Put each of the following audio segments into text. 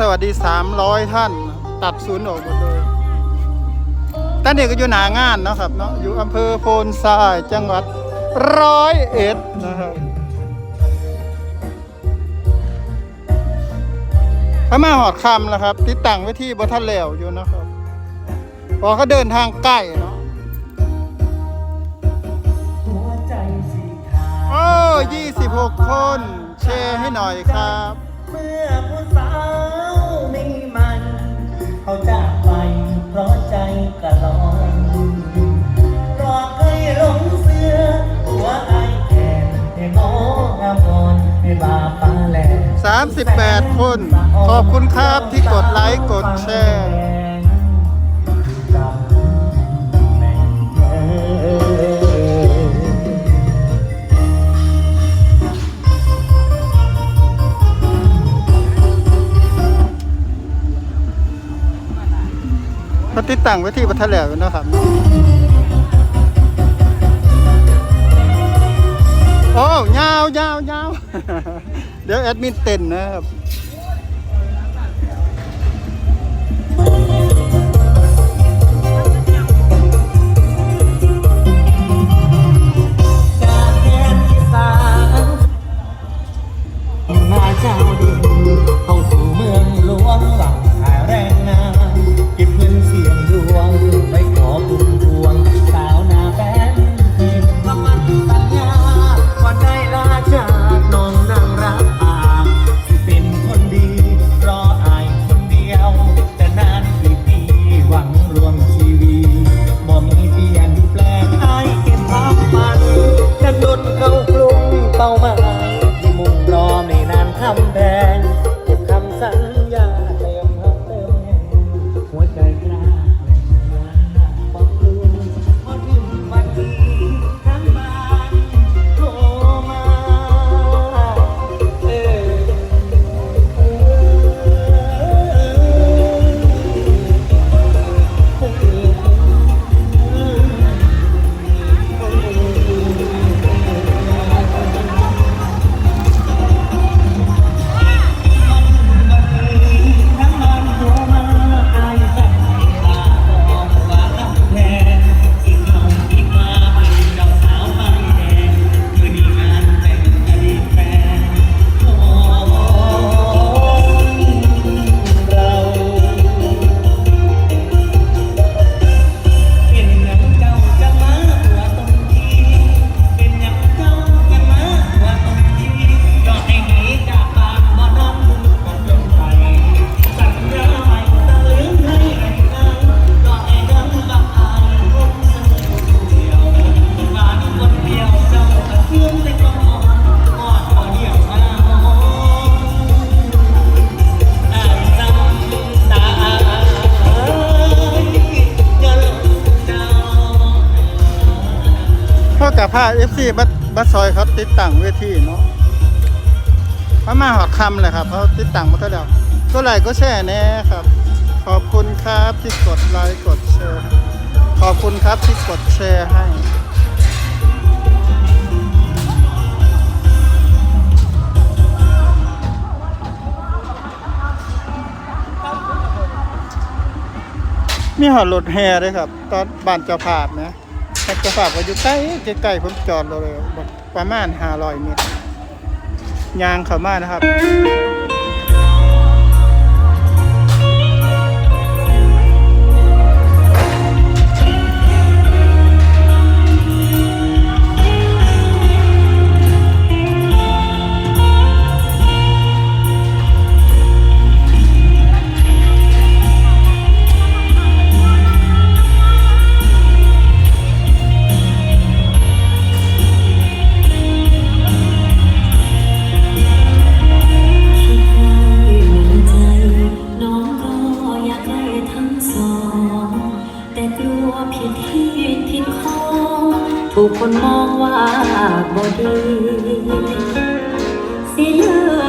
สวัสดี 300 ท่าน ตัดศูนย์ออกหมดเลยท่านเด็กก็อยู่หนางานนะครับเนาะอยู่อำเภอโพนทรายจังหวัดร้อยเอ็ดนะครับพระมาหอดคำแล้วครับ ติดตั้งไว้ที่บทันแล้วอยู่นะครับพอเขาเดินทางใกล้เนาะโอ้ยี่สิบหกคน แชร์ให้หน่อยครับ เขาจากไปเพราะใจกะลอนรอให้หลงเสือหัวไอแก่ให้งองามอ่อนให้บาปาแหล38 คน ขอบคุณครับที่กดไลค์ กดแชร์ เขาติดตั้งไว้ที่บัทะแหลวนะครับโอ้ยาวยาวยาวเดี๋ยวแอดมินเต้นนะครับจากแดนอีสานมาเจ้าดินเข้าสู่เมืองหลวงหลัง ผ้าเอฟซีบัสบัสซอยเขาติดตั้งเวทีเนาะพระมาหอดคำเลยครับเขาติดตั้งมาเท่าแล้วก็ไลค์ก็แชร์แน่ครับ ขอบคุณครับที่กดไลค์กดแชร์ขอบคุณครับที่กดแชร์ให้มีหอดรถแห่ด้วยครับ ตอนบ้านเจ้าภาพนะ บ้านเจ้าภาพก็อยู่ใกล้ใกล้ๆผมจอดรถเลยบอกประมาณ500เมตรยางเข้ามานะครับ ผิดที่ผิดข้อถูกคนมองว่าบ่ดีสิเลือ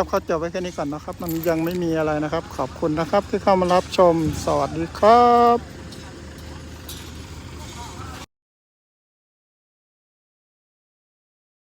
ครับเขาจบไว้แค่นี้ก่อนนะครับ มันยังไม่มีอะไรนะครับ ขอบคุณนะครับที่เข้ามารับชม สวัสดีครับ